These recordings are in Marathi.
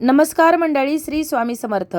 नमस्कार मंडळी श्री स्वामी समर्थ.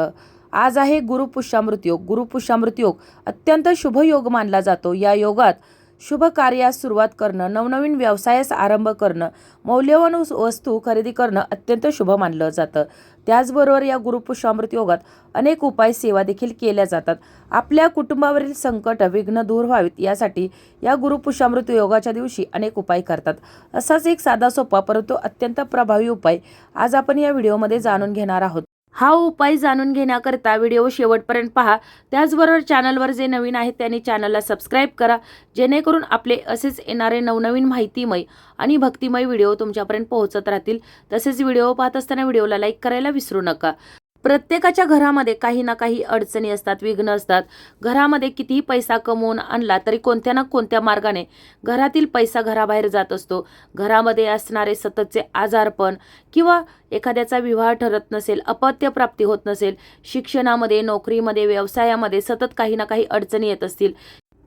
आज आहे गुरुपुष्यामृत योग. गुरुपुष्यामृत योग अत्यंत शुभ योग मानला जातो. या योगात शुभ कार्यास सुरुवात करणं नवनवीन व्यवसायास आरंभ करणं मौल्यवान वस्तू खरेदी करणं अत्यंत शुभ मानलं जातं. त्याचबरोबर या गुरुपुष्यामृत योगात अनेक उपाय सेवा देखील केल्या जातात. आपल्या कुटुंबावरील संकट विघ्न दूर व्हावीत यासाठी या गुरुपुष्यामृत योगाच्या दिवशी अनेक उपाय करतात. असाच एक साधा सोपा परंतु अत्यंत प्रभावी उपाय आज आपण या व्हिडिओमध्ये जाणून घेणार आहोत. हा उपाय जाणून घेण्याकरता व्हिडिओ शेवटपर्यंत पहा. त्याचबरोबर चॅनलवर जे नवीन आहेत त्यांनी चॅनलला सबस्क्राईब करा जेणेकरून आपले असेच येणारे नवनवीन माहितीमय आणि भक्तिमय व्हिडिओ तुमच्यापर्यंत पोहोचत राहतील. तसेच व्हिडिओ पाहत असताना व्हिडिओला लाईक करायला विसरू नका. प्रत्येकाच्या घरामध्ये काही ना काही अडचणी असतात विघ्न असतात. घरामध्ये कितीही पैसा कमवून आणला तरी कोणत्या ना कोणत्या मार्गाने घरातील पैसा घराबाहेर जात असतो. घरामध्ये असणारे सततचे आजारपण किंवा एखाद्याचा विवाह ठरत नसेल अपत्यप्राप्ती होत नसेल शिक्षणामध्ये नोकरीमध्ये व्यवसायामध्ये सतत काही ना काही अडचणी येत असतील.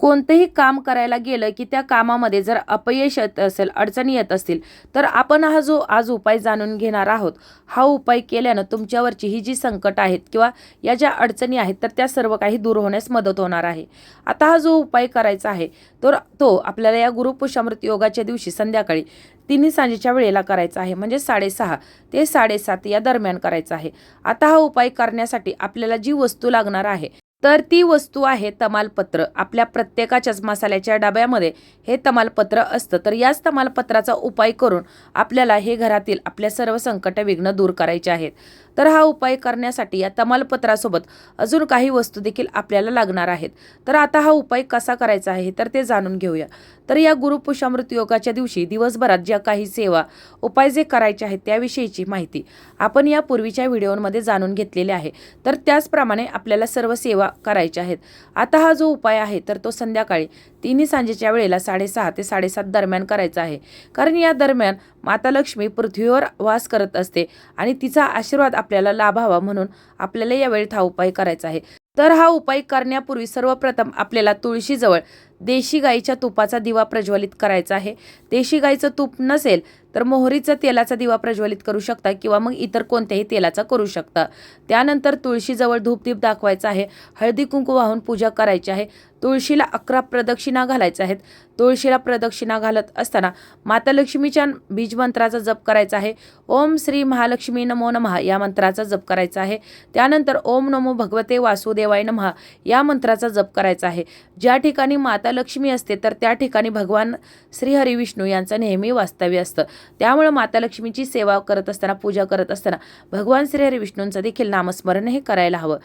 कोणतंही काम करायला गेलं की त्या कामामध्ये जर अपयश येत असेल अडचणी येत असतील तर आपण हा जो आज उपाय जाणून घेणार आहोत हा उपाय केल्यानं तुमच्यावरची ही जी संकट आहेत किंवा या ज्या अडचणी आहेत तर त्या सर्व काही दूर होण्यास मदत होणार आहे. आता हा जो उपाय करायचा आहे तर तो आपल्याला या गुरुपुषामृत योगाच्या दिवशी संध्याकाळी तिन्ही सांजेच्या वेळेला करायचा आहे म्हणजे साडेसहा ते साडेसात या दरम्यान करायचा आहे. आता हा उपाय करण्यासाठी आपल्याला जी वस्तू लागणार आहे तर ती वस्तू आहे तमालपत्र. आपल्या प्रत्येकाच्याच मसाल्याच्या डब्यामध्ये हे तमालपत्र असतं. तर याच तमालपत्राचा उपाय करून आपल्याला हे घरातील आपल्या सर्व संकट विघ्न दूर करायचे आहेत. तर हा उपाय करण्यासाठी या तमालपत्रासोबत अजून काही वस्तू देखील आपल्याला लागणार आहेत. तर आता हा उपाय कसा करायचा आहे तर ते जाणून घेऊया. तर या गुरुपुषामृत योगाच्या दिवशी दिवसभरात ज्या काही सेवा उपाय जे करायचे आहेत त्याविषयीची माहिती आपण या पूर्वीच्या व्हिडिओमध्ये जाणून घेतलेली आहे. तर त्याचप्रमाणे आपल्याला सर्व सेवा करायच्या आहेत. आता हा जो उपाय आहे तर तो संध्याकाळी तिन्ही सांजेच्या वेळेला साडेसहा ते साडेसात दरम्यान करायचा आहे. कारण या दरम्यान माता लक्ष्मी पृथ्वीवर वास करत असते आणि तिचा आशीर्वाद आपल्याला लाभावा म्हणून आपल्याला यावेळी हा उपाय करायचा आहे. तर हा उपाय करण्यापूर्वी सर्वप्रथम आपल्याला तुळशीजवळ देशी गाईच्या तुपाचा दिवा प्रज्वलित करायचा आहे. देशी गाईचं तूप नसेल तर मोहरीचं तेलाचा दिवा प्रज्वलित करू शकता किंवा मग इतर कोणत्याही तेलाचा करू शकता. त्यानंतर तुळशीजवळ धूपदीप दाखवायचा आहे. हळदी कुंकू वाहून पूजा करायची आहे. तुळशीला अकरा प्रदक्षिणा घालायच्या आहेत. तुळशीला प्रदक्षिणा घालत असताना माता लक्ष्मीच्या बीजमंत्राचा जप करायचा आहे. ओम श्री महालक्ष्मी नमो नमः या मंत्राचा जप करायचा आहे. त्यानंतर ओम नमो भगवते वासुदेवाय नमः या मंत्राचा जप करायचा आहे. ज्या ठिकाणी माता लक्ष्मी असते तर त्या ठिकाणी भगवान श्रीहरी विष्णू यांचं नेहमी वास्तव्य असतं. त्यामुळे माता लक्ष्मीची सेवा करत असताना पूजा करत असताना भगवान श्रीहरी विष्णूंचं देखील नामस्मरण हे करायला हवं.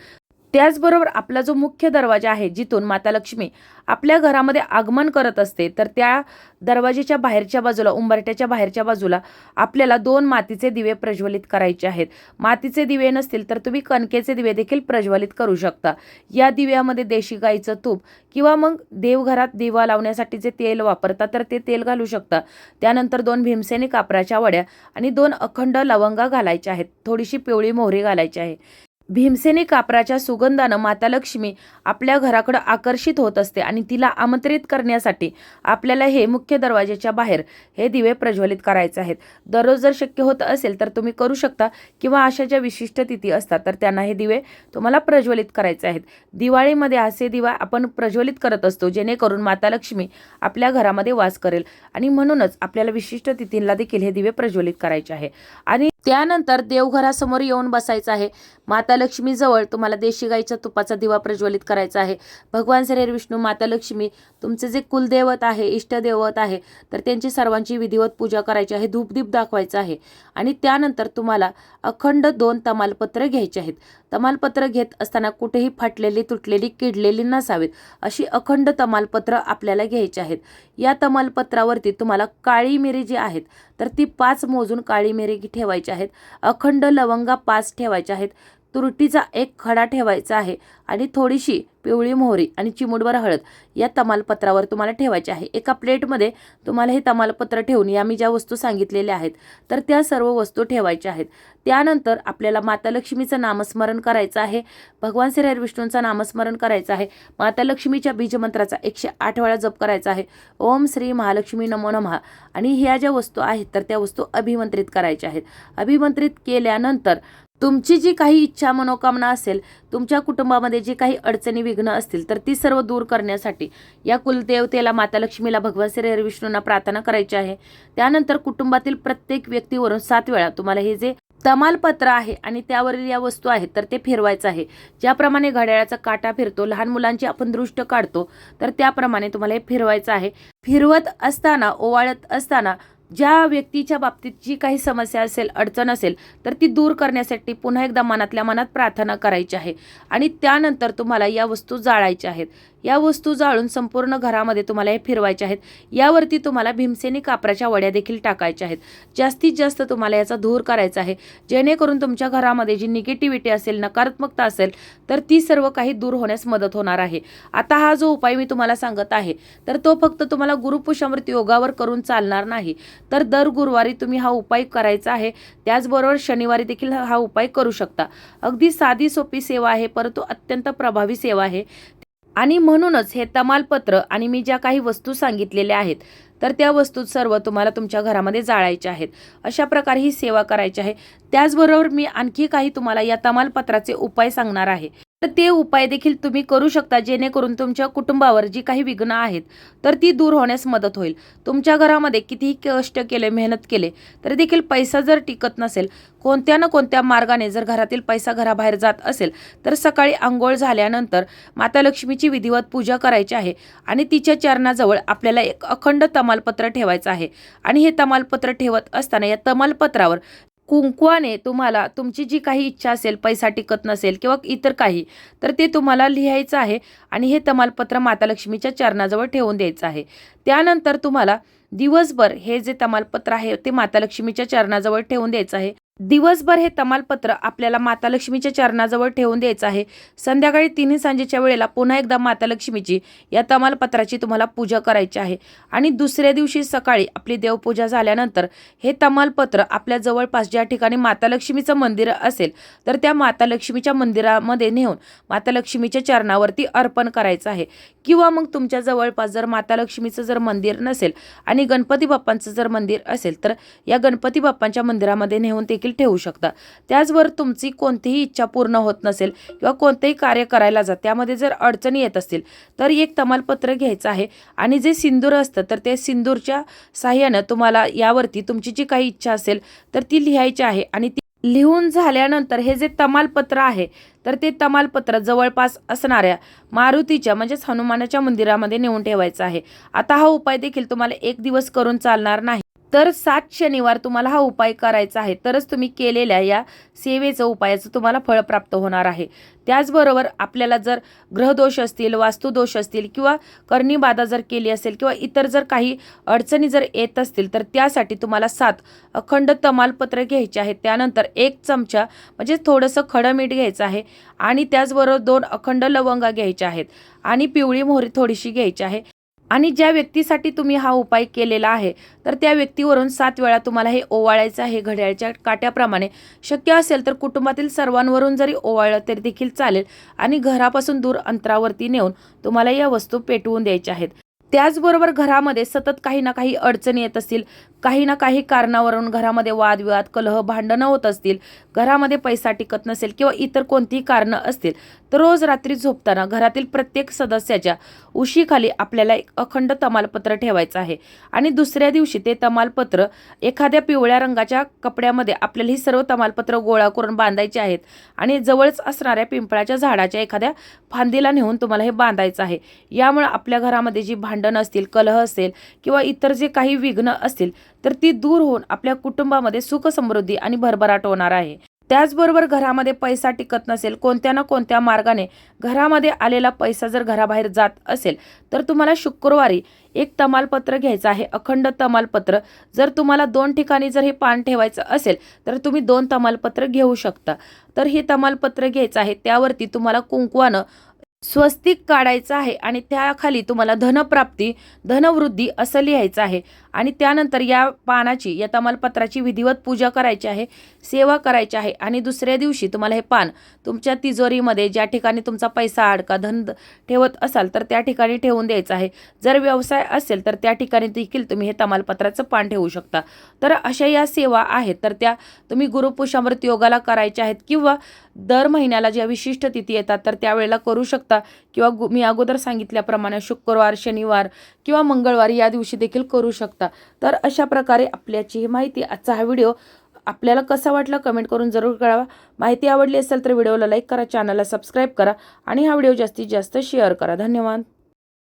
त्याचबरोबर आपला जो मुख्य दरवाजा आहे जिथून माता लक्ष्मी आपल्या घरामध्ये आगमन करत असते तर त्या दरवाजेच्या बाहेरच्या बाजूला उंबरट्याच्या बाहेरच्या बाजूला आपल्याला दोन मातीचे दिवे प्रज्वलित करायचे आहेत. मातीचे दिवे नसतील तर तुम्ही कणकेचे दिवे देखील प्रज्वलित करू शकता. या दिव्यामध्ये देशी गाईचं तूप किंवा मग देवघरात दिवा लावण्यासाठी जे तेल वापरतात तर ते तेल घालू शकता. त्यानंतर दोन भीमसेनी कापराच्या वड्या आणि दोन अखंड लवंगा घालायच्या आहेत. थोडीशी पिवळी मोहरी घालायची आहे. भीमसेनी कापराच्या सुगंधानं माता लक्ष्मी आपल्या घराकडं आकर्षित होत असते आणि तिला आमंत्रित करण्यासाठी आपल्याला हे मुख्य दरवाजाच्या बाहेर हे दिवे प्रज्वलित करायचे आहेत. दररोज जर शक्य होत असेल तर तुम्ही करू शकता किंवा अशा ज्या विशिष्ट तिथी असतात तर त्यांना हे दिवे तुम्हाला प्रज्वलित करायचे आहेत. दिवाळीमध्ये असे दिवा आपण प्रज्वलित करत असतो जेणेकरून माता लक्ष्मी आपल्या घरामध्ये वास करेल आणि म्हणूनच आपल्याला विशिष्ट तिथींना देखील हे दिवे प्रज्वलित करायचे आहे. आणि त्यानंतर देवघरासमोर येऊन बसायचं आहे. माता लक्ष्मीजवळ तुम्हाला देशी गाईच्या तुपाचा दिवा प्रज्वलित करायचा आहे. भगवान श्री विष्णू माता लक्ष्मी तुमचे जे कुलदैवत आहे इष्टदैवत आहे तर त्यांची सर्वांची विधिवत पूजा करायची आहे धूपदीप दाखवायचं आहे. आणि त्यानंतर तुम्हाला अखंड दोन तमालपत्र घ्यायचे आहेत. तमालपत्र घेत असताना कुठेही फाटलेली तुटलेली किडलेली नसावीत अशी अखंड तमालपत्र आपल्याला घ्यायची आहेत. या तमालपत्रावरती तुम्हाला काळी मिरी जी आहेत तर ती पाच मोजून काळी मिरी ठेवायची आहेत. अखंड लवंगा पाच ठेवायच्या आहेत. तुरटीचा एक खडा ठेवायचा आहे आणि थोडीशी पिवळी मोहरी आणि चिमुडभर हळद या तमालपत्रावर तुम्हाला ठेवायचे आहे. एका प्लेटमध्ये तुम्हाला हे तमालपत्र ठेवून या मी ज्या वस्तू सांगितलेल्या आहेत तर त्या सर्व वस्तू ठेवायच्या आहेत. त्यानंतर आपल्याला माता लक्ष्मीचं नामस्मरण करायचं आहे. भगवान श्री विष्णूंचं नामस्मरण करायचं आहे. माता लक्ष्मीच्या बीजमंत्राचा एकशे आठ वेळा जप करायचा आहे. ओम श्री महालक्ष्मी नमो नमः. आणि ह्या ज्या वस्तू आहेत तर त्या वस्तू अभिमंत्रित करायच्या आहेत. अभिमंत्रित केल्यानंतर तुमची जी काही इच्छा मनोकामना असेल तुमच्या कुटुंबामध्ये जी काही अडचणी विघ्न असतील तर ती सर्व दूर करण्यासाठी या कुलदेवतेला माता लक्ष्मीला भगवान श्री हरविष्णूंना प्रार्थना करायची आहे. त्यानंतर कुटुंबातील प्रत्येक व्यक्तीवरून सात वेळा तुम्हाला हे जे तमालपत्र आहे आणि त्यावरील या वस्तू आहेत तर ते फिरवायचं आहे. ज्याप्रमाणे घड्याळाचा काटा फिरतो लहान मुलांची आपण दृष्ट काढतो तर त्याप्रमाणे तुम्हाला हे फिरवायचं आहे. फिरवत असताना ओवाळत असताना ज्या व्यक्तीच्या बाबतीत जी काही समस्या असेल अडचण असेल तर ती दूर करण्यासाठी पुन्हा एकदा मनातल्या मनात प्रार्थना करायची आहे. आणि त्यानंतर तुम्हाला या वस्तू जाळायच्या आहेत. या वस्तू जाळून संपूर्ण घरामध्ये तुम्हाला हे फिरवायच्या आहेत. यावरती तुम्हाला भीमसेनी कापराच्या वड्या देखील टाकायच्या आहेत. जास्तीत जास्त तुम्हाला याचा धूर करायचा आहे. जेणेकरून तुमच्या घरामध्ये जी निगेटिव्हिटी असेल नकारात्मकता असेल तर ती सर्व काही दूर होण्यास मदत होणार आहे. आता हा जो उपाय मी तुम्हाला सांगत आहे तर तो फक्त तुम्हाला गुरुपुषामृत योगावर करून चालणार नाही. तर दर गुरुवारी तुम्ही हा उपाय करायचा आहे. त्याचबरोबर शनिवारी देखील हा उपाय करू शकता. अगदी साधी सोपी सेवा आहे परंतु अत्यंत प्रभावी सेवा आहे. आणि म्हणूनच हे तमालपत्र आणि मी ज्या काही वस्तू सांगितलेल्या आहेत तर त्या वस्तू सर्व तुम्हाला तुमच्या घरामध्ये जाळायच्या आहेत. अशा प्रकारे ही सेवा करायची आहे. त्याचबरोबर मी आणखी काही तुम्हाला या तमालपत्राचे उपाय सांगणार आहे. तर ते उपाय देखील तुम्ही करू शकता जेणेकरून तुमच्या कुटुंबावर जी काही विघ्न आहेत तर ती दूर होण्यास मदत होईल. तुमच्या घरामध्ये कितीही कष्ट केले मेहनत केले तरी देखील पैसा जर टिकत नसेल कोणत्या ना कोणत्या मार्गाने जर घरातील पैसा घराबाहेर जात असेल तर सकाळी आंघोळ झाल्यानंतर माता लक्ष्मीची विधिवत पूजा करायची आहे आणि तिच्या चरणाजवळ आपल्याला एक अखंड तमालपत्र ठेवायचं आहे. आणि हे तमालपत्र ठेवत असताना या तमालपत्रावर कुंकवाने तुम्हाला तुमची जी काही इच्छा असेल पैसा टिकत नसेल किंवा इतर काही तर ते तुम्हाला लिहायचं आहे आणि हे तमालपत्र माता लक्ष्मीच्या चरणाजवळ ठेवून द्यायचं आहे. त्यानंतर तुम्हाला दिवसभर हे जे तमालपत्र आहे ते माता लक्ष्मीच्या चरणाजवळ ठेवून द्यायचं आहे. दिवसभर हे तमालपत्र आपल्याला माता लक्ष्मीच्या चरणाजवळ ठेवून द्यायचं आहे. संध्याकाळी तिन्ही सांजेच्या वेळेला पुन्हा एकदा माता लक्ष्मीची या तमालपत्राची तुम्हाला पूजा करायची आहे. आणि दुसऱ्या दिवशी सकाळी आपली देवपूजा झाल्यानंतर हे तमालपत्र आपल्या जवळपास ज्या ठिकाणी माता लक्ष्मीचं मंदिर असेल तर त्या माता लक्ष्मीच्या मंदिरामध्ये नेऊन माता लक्ष्मीच्या चरणावरती अर्पण करायचं आहे. किंवा मग तुमच्या जवळपास जर माता लक्ष्मीचं जर मंदिर नसेल आणि गणपती बाप्पांचं जर मंदिर असेल तर या गणपती बाप्पांच्या मंदिरामध्ये नेऊन देखील ठेवू शकता. त्याचवर तुमची कोणतीही इच्छा पूर्ण होत नसेल किंवा कोणतेही कार्य करायला जा त्यामध्ये जर अडचणी येत असतील तर एक तमालपत्र घ्यायचं आहे. आणि जे सिंदूर असतं तर ते सिंदूरच्या साह्यानं तुम्हाला यावरती तुमची जी काही इच्छा असेल तर ती लिहायची आहे. आणि ती लिहून झाल्यानंतर हे जे तमालपत्र आहे तर ते तमालपत्र जवळपास असणाऱ्या मारुतीच्या म्हणजेच हनुमानाच्या मंदिरामध्ये नेऊन ठेवायचं आहे. आता हा उपाय देखील तुम्हाला एक दिवस करून चालणार नाही. तर सात शनिवार तुम्हाला हा उपाय करायचा आहे. तरच तुम्ही केलेल्या या सेवेचं उपायाचं तुम्हाला फळ प्राप्त होणार आहे. त्याचबरोबर आपल्याला जर ग्रहदोष असतील वास्तुदोष असतील किंवा कर्णीबाधा जर केली असेल किंवा इतर जर काही अडचणी जर येत असतील तर त्यासाठी तुम्हाला सात अखंड तमालपत्र घ्यायचे आहेत. त्यानंतर एक चमचा म्हणजे थोडंसं खडं मीठ घ्यायचं आहे आणि त्याचबरोबर दोन अखंड लवंगा घ्यायच्या आहेत आणि पिवळी मोहरी थोडीशी घ्यायची आहे. आणि ज्या व्यक्तीसाठी तुम्ही हा उपाय केलेला आहे तर त्या व्यक्तीवरून सात वेळा तुम्हाला हे ओवाळायचं आहे घड्याळच्या काट्याप्रमाणे. शक्य असेल तर कुटुंबातील सर्वांवरून जरी ओवाळलं तरी देखील चालेल आणि घरापासून दूर अंतरावरती नेऊन तुम्हाला या वस्तू पेटवून द्यायच्या आहेत. त्याचबरोबर घरामध्ये सतत काही ना काही अडचणी येत असतील काही ना काही कारणावरून घरामध्ये वादविवाद कलह भांडणं होत असतील घरामध्ये पैसा टिकत नसेल किंवा इतर कोणतीही कारणं असतील तर रोज रात्री झोपताना घरातील प्रत्येक सदस्याच्या उशीखाली आपल्याला एक अखंड तमालपत्र ठेवायचं आहे. आणि दुसऱ्या दिवशी ते तमालपत्र एखाद्या पिवळ्या रंगाच्या कपड्यामध्ये आपल्याला ही सर्व तमालपत्र गोळा करून बांधायचे आहेत आणि जवळच असणाऱ्या पिंपळाच्या झाडाच्या एखाद्या फांदीला नेऊन तुम्हाला हे बांधायचं आहे. यामुळे आपल्या घरामध्ये जी भांडण असतील कलह असेल किंवा इतर जे काही विघ्न असतील तर ती दूर होऊन आपल्या कुटुंबामध्ये सुख समृद्धी आणि भरभराट होणार आहे. त्याचबरोबर घरामध्ये पैसा टिकत नसेल कोणत्या ना कोणत्या मार्गाने घरामध्ये आलेला पैसा जर घराबाहेर जात असेल तर तुम्हाला शुक्रवारी एक तमालपत्र घ्यायचं आहे अखंड तमालपत्र. जर तुम्हाला दोन ठिकाणी जर हे पान ठेवायचं असेल तर तुम्ही दोन तमालपत्र घेऊ शकता. तर हे तमालपत्र घ्यायचं आहे त्यावरती तुम्हाला कुंकवानं स्वस्तिक काढायचं आहे आणि त्याखाली तुम्हाला धनप्राप्ती धनवृद्धी असं लिहायचं आहे. आणि त्यानंतर या पानाची या तमालपत्राची विधिवत पूजा करायची आहे सेवा करायची आहे. आणि दुसऱ्या दिवशी तुम्हाला हे पान तुमच्या तिजोरीमध्ये ज्या ठिकाणी तुमचा पैसा अडका धन ठेवत असाल तर त्या ठिकाणी ठेवून द्यायचं आहे. जर व्यवसाय असेल तर त्या ठिकाणी देखील तुम्ही हे तमालपत्राचं पान ठेवू शकता. तर अशा या सेवा आहेत तर त्या तुम्ही गुरुपुषामृत योगाला करायच्या आहेत किंवा दर महिन्याला ज्या विशिष्ट तिथी येतात तर त्यावेळेला करू शकता. किंवा गु मी अगोदर सांगितल्याप्रमाणे शुक्रवार शनिवार किंवा मंगळवार या दिवशी देखील करू शकता. शकता तर अशा प्रकारे आपल्याची ही माहिती आजचा हा व्हिडिओ आपल्याला कसा वाटला कमेंट करून जरूर कळवा. माहिती आवडली असेल तर व्हिडिओला लाईक करा चॅनलला सबस्क्राईब करा आणि हा व्हिडिओ जास्तीत जास्त शेअर करा. धन्यवाद.